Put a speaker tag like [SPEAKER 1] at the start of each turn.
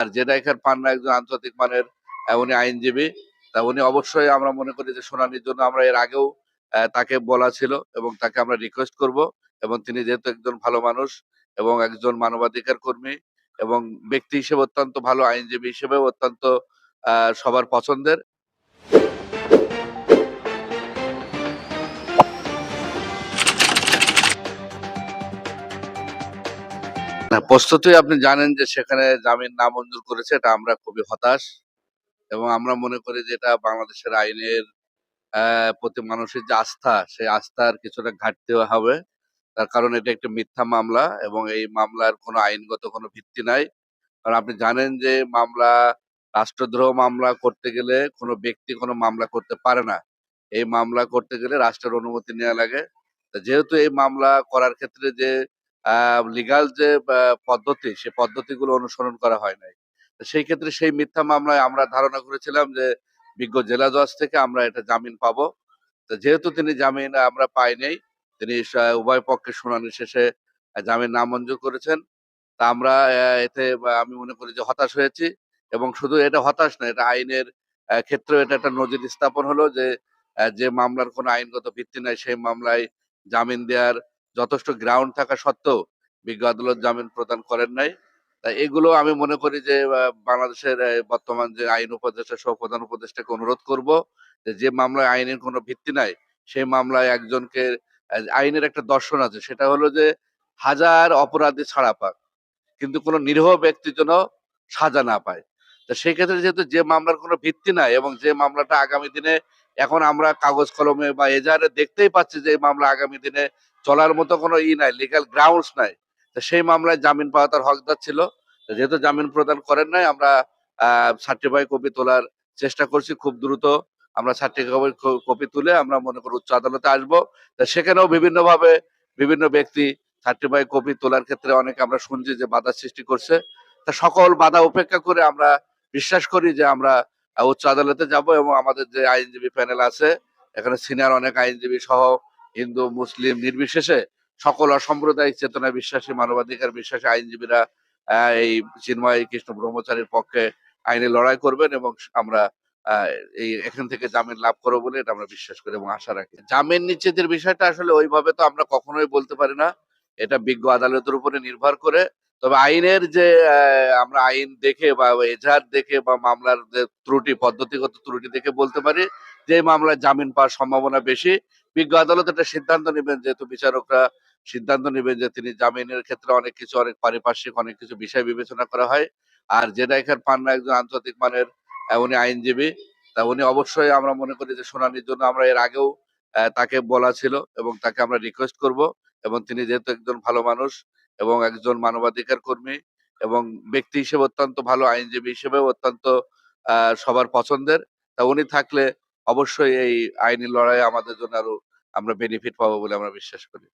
[SPEAKER 1] আর জেডাইখার পান্না একজন আন্তর্জাতিক মানের উনি আইনজীবী। তা উনি অবশ্যই আমরা মনে করি যে শুনানির জন্য আমরা এর আগেও তাকে বলা ছিল এবং তাকে আমরা রিকোয়েস্ট করব এবং তিনি যেহেতু একজন ভালো মানুষ এবং একজন মানবাধিকার কর্মী এবং ব্যক্তি হিসেবে অত্যন্ত ভালো, আইনজীবী হিসেবে অত্যন্ত সবার পছন্দের। না, প্রস্তুতই আপনি জানেন যে সেখানে জামিন নামঞ্জুর করেছে, এটা আমরা খুবই হতাশ। এবং আমরা মনে করি যে এটা বাংলাদেশের আইনের প্রতি মানুষের যে আস্থা, সেই আস্থার কিছুটা ঘাটতি হবে। তার কারণ এটা একটি মিথ্যা মামলা এবং এই মামলার কোনো আইনগত কোনো ভিত্তি নাই। কারণ আপনি জানেন যে মামলা, রাষ্ট্রদ্রোহ মামলা করতে গেলে কোনো ব্যক্তি কোনো মামলা করতে পারে না। এই মামলা করতে গেলে রাষ্ট্রের অনুমতি নেওয়া লাগে। যেহেতু এই মামলা করার ক্ষেত্রে যে লিগাল যে পদ্ধতি সেই পদ্ধতিগুলো অনুসরণ করা হয় নাই। সেই ক্ষেত্রে সেই মিথ্যা মামলায় আমরা ধারণা করেছিলাম যে বিজ্ঞ জেলা জজ থেকে আমরা এটা জামিন পাবো। যেহেতু তিনি জামিন আমরা পাই পাইনি তিনি উভয় পক্ষের শুনানি শেষে জামিন নামঞ্জুর করেছেন। তা আমরা এতে আমি মনে করি যে হতাশ হয়েছি এবং শুধু এটা হতাশ না এটা আইনের আহ, ক্ষেত্রেও এটা একটা নজির স্থাপন হলো যে যে মামলার কোনো আইনগত ভিত্তি নাই সেই মামলায় জামিন দেওয়ার যথেষ্ট গ্রাউন্ড থাকা সত্ত্বেও বিজ্ঞ আদালত জামিন প্রদান করেন নাই। তা এগুলো আমি মনে করি যে বাংলাদেশের বর্তমান যে আইন উপদেষ্টা সহ প্রধান উপদেষ্টাকে অনুরোধ করব যে মামলায় আইনের কোনো ভিত্তি নাই, সেই মামলায় একজনকে আইনের একটা দর্শন আছে, সেটা হলো যে হাজার অপরাধী ছাড়া পাক, কিন্তু কোনো নিরীহ ব্যক্তির জন্য সাজা না পায়। তো সেই ক্ষেত্রে যেহেতু যে মামলার কোনো ভিত্তি নাই এবং যে মামলাটা আগামী দিনে, এখন আমরা কাগজ কলমে বা এজাহারে দেখতেই পাচ্ছি যে, এই মামলা আগামী দিনে চলার মতো কোনো ই নাই লিগাল গ্রাউন্ডস নাই। সেই মামলায় জামিন পাওয়া তার হকদার ছিল। যেহেতু জামিন প্রদান করেন নাই, আমরা সার্টিফাই কপি তোলার চেষ্টা করছি খুব দ্রুত। আমরা সার্টিফাই কপি তুলে আমরা মনে করি উচ্চ আদালতে আসব। সেখানেও বিভিন্নভাবে বিভিন্ন ব্যক্তি সার্টিফাই কপি তোলার ক্ষেত্রে অনেকে আমরা শুনছি যে বাধা সৃষ্টি করছে। তা সকল বাধা উপেক্ষা করে আমরা বিশ্বাস করি যে আমরা উচ্চ আদালতে যাব এবং আমাদের যে আইনজীবী প্যানেল আছে, এখানে সিনিয়র অনেক আইনজীবী সহ হিন্দু, মুসলিম নির্বিশেষে সকল অসাম্প্রদায়িক চেতনা বিশ্বাসী, মানবাধিকার বিশ্বাসী আইনজীবীরা এই চিন্ময় কৃষ্ণ ব্রহ্মচারীর পক্ষে আইনে লড়াই করবেন এবং আমরা এই এখান থেকে জামিন লাভ করব বলে এটা আমরা বিশ্বাস করি এবং আশা রাখি। জামিন নিশ্চিতের বিষয়টা আসলে ওইভাবে তো আমরা কখনোই বলতে পারি না। এটা বিজ্ঞ আদালতের উপরে নির্ভর করে। তবে আইনের যে আমরা আইন দেখে বা এজাহার দেখে বা মামলার যে ত্রুটি, পদ্ধতিগত ত্রুটি দেখে বলতে পারি যে মামলায় জামিন পাওয়ার সম্ভাবনা বেশি, বিজ্ঞ আদালত একটা সিদ্ধান্ত নেবেন যেহেতু বিচারকরা সিদ্ধান্ত নেবেন যে তিনি জামিনের ক্ষেত্রে অনেক কিছু, অনেক পারিপার্শ্বিক, অনেক কিছু বিষয় বিবেচনা করা হয়। আর জেডাইখার পান্না একজন আন্তর্জাতিক মানের উনি আইনজীবী। তা উনি অবশ্যই আমরা মনে করি যে শুনানির জন্য আমরা এর আগেও তাকে বলা ছিল এবং তাকে আমরা রিকোয়েস্ট করব এবং তিনি যেহেতু একজন ভালো মানুষ এবং একজন মানবাধিকার কর্মী এবং ব্যক্তি হিসেবে অত্যন্ত ভালো, আইনজীবী হিসেবে অত্যন্ত সবার পছন্দের, তা উনি থাকলে অবশ্যই এই আইনি লড়াই আমাদের জন্য আরও আমরা বেনিফিট পাবো বলে আমরা বিশ্বাস করি।